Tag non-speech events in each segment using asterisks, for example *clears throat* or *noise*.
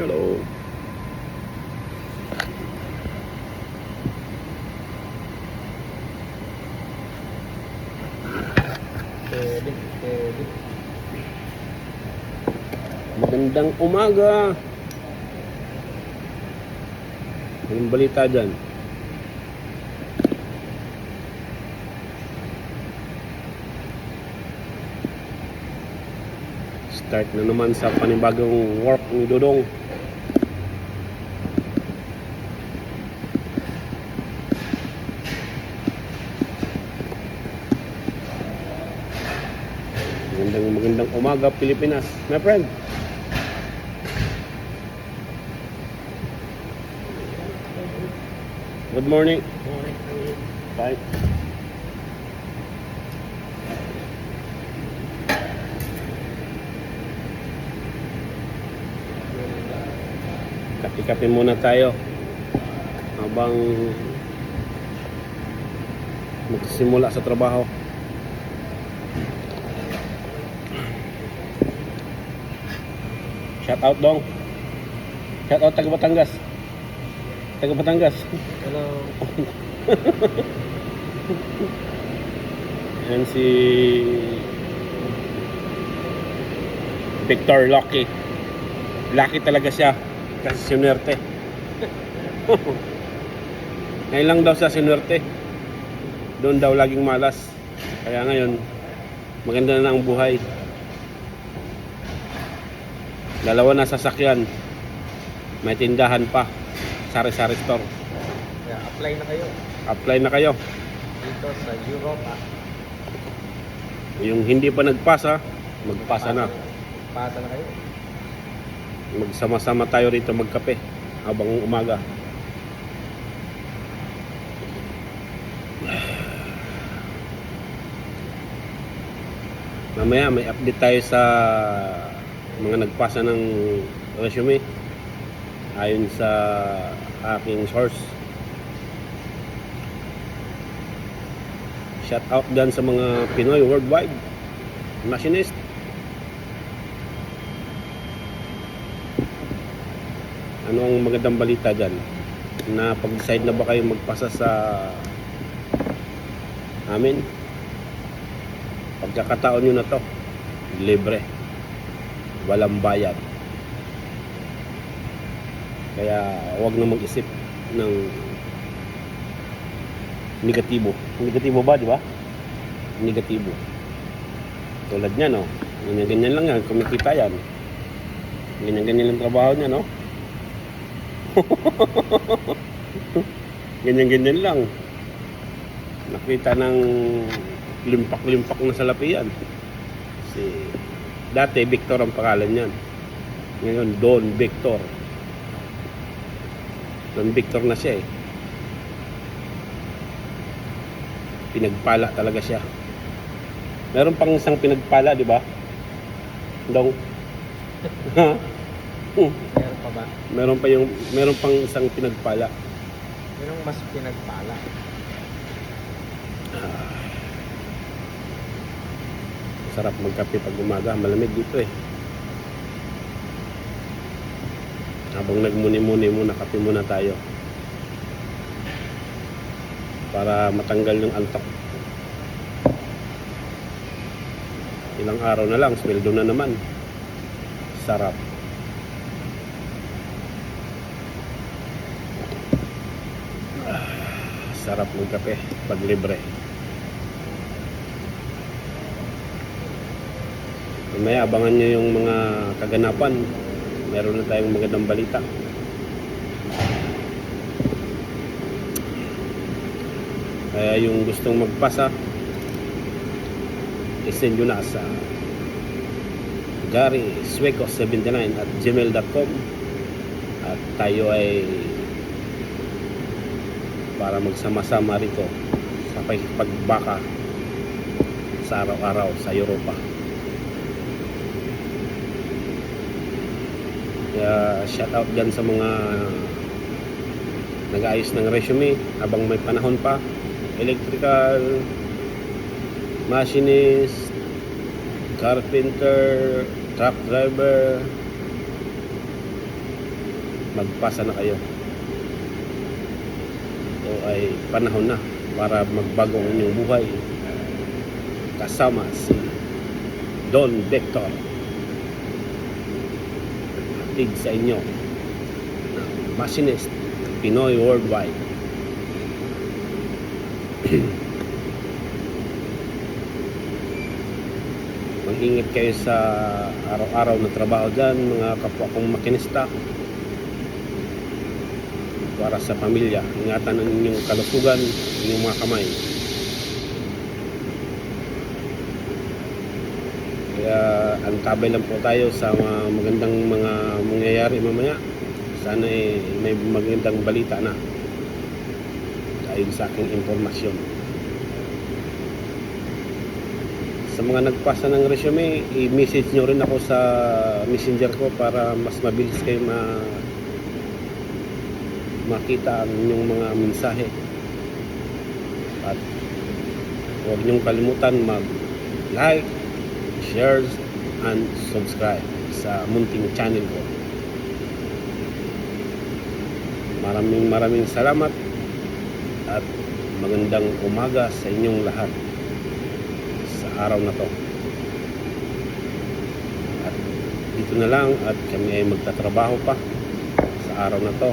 Hello. Pwede, pwede. Magandang umaga. Anong balita dyan? Start na naman sa panibagong work ni Dodong. Magandang magandang umaga Pilipinas. My friend. Good morning. Bye. Kapi-kapi muna tayo habang magsimula sa trabaho. Shout out dong. Shout out taga Batangas. Taga Batangas. Hello. *laughs* Yan si Victor Lucky. Lucky talaga siya kasi sinwerte. *laughs* Ngayon lang daw siya sinwerte. Doon daw laging malas. Kaya ngayon, maganda na ang buhay. Dalawa na sasakyan. May tindahan pa. Sari-sari store. Kaya apply na kayo Apply na kayo. dito sa Europa. Yung hindi pa nagpasa, magpasa na. Pasa na kayo. Magsama-sama tayo rito magkape habang umaga. Mamaya may update tayo sa mga nagpasa ng resume ayon sa aking source. Shout out dyan sa mga Pinoy worldwide, machinist. Ano ang magandang balita dyan? Na pag-decide na ba kayo magpasa sa amin? Pagkakataon nyo na to, libre. Walang bayad. Kaya huwag na mag-isip ng negatibo. Negatibo ba, di ba? Negatibo. Tulad niya, no? Ganyan-ganyan lang yan. Kumikita yan. Ganyan-ganyan lang trabaho niya, no? *laughs* Ganyan-ganyan lang. Nakita ng limpak-limpak na salapi yan. Si, dati, Victor ang pangalan niyan. Ngayon, Don Victor. Don Victor na siya eh. Pinagpala talaga siya. Meron pang isang pinagpala, di ba? Dong. *laughs* Ha? Hmm. Meron pa ba? meron pa yung meron pang isang pinagpala. Ang mas pinagpala. Sarap magkape pag umaga, malamig dito eh. Habang nagmuni-muni muna, kape muna tayo. Para matanggal yung antok. Ilang araw na lang, sweldo na naman. Sarap. Ah, Sarap ng kape pag libre. Mamaya abangan nyo yung mga kaganapan. Meron na tayong magandang balita. Kaya yung gustong magpasa, isend nyo na sa Gary Sueco 79 at gmail.com at tayo ay para magsama-sama rito sa pagbaka sa araw-araw sa Europa. Kaya shout out dyan sa mga nag-ayos ng resume habang may panahon pa. Electrical, machinist, carpenter, truck driver, magpasa na kayo. Ito ay panahon na para magbago ang inyong buhay. Kasama si Don Vector. Hatid sa inyo ng Machinist Pinoy Worldwide. *clears throat* Mag-ingat kayo sa araw-araw na trabaho dyan, mga kapwa kong makinista. Para sa pamilya, ingatan ang inyong kalusugan, inyong mga kamay. Kaya antabay lang po tayo sa mga magandang mga mangyayari mamaya. Sana eh, may magandang balita na ayon sa aking impormasyon. Sa mga nagpasa ng resume, i-message nyo rin ako sa messenger ko para mas mabilis kayo ma makita ang inyong mga mensahe. At huwag niyong kalimutan mag-like, share, and subscribe sa munting channel ko. Maraming maraming salamat at magandang umaga sa inyong lahat sa araw na to. At dito na lang at kami ay magtatrabaho pa sa araw na to.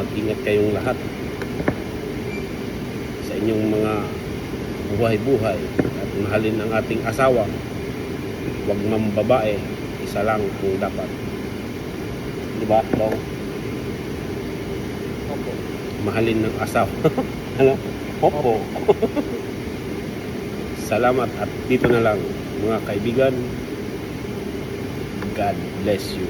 Mag-ingat kayong lahat sa inyong mga buhay-buhay mahalin ang ating asawa. Huwag mambabae, isa lang kung dapat. Di ba, Dong? Opo. mahalin ng asawa. *laughs* ano? Opo. Salamat at dito na lang mga kaibigan. God bless you.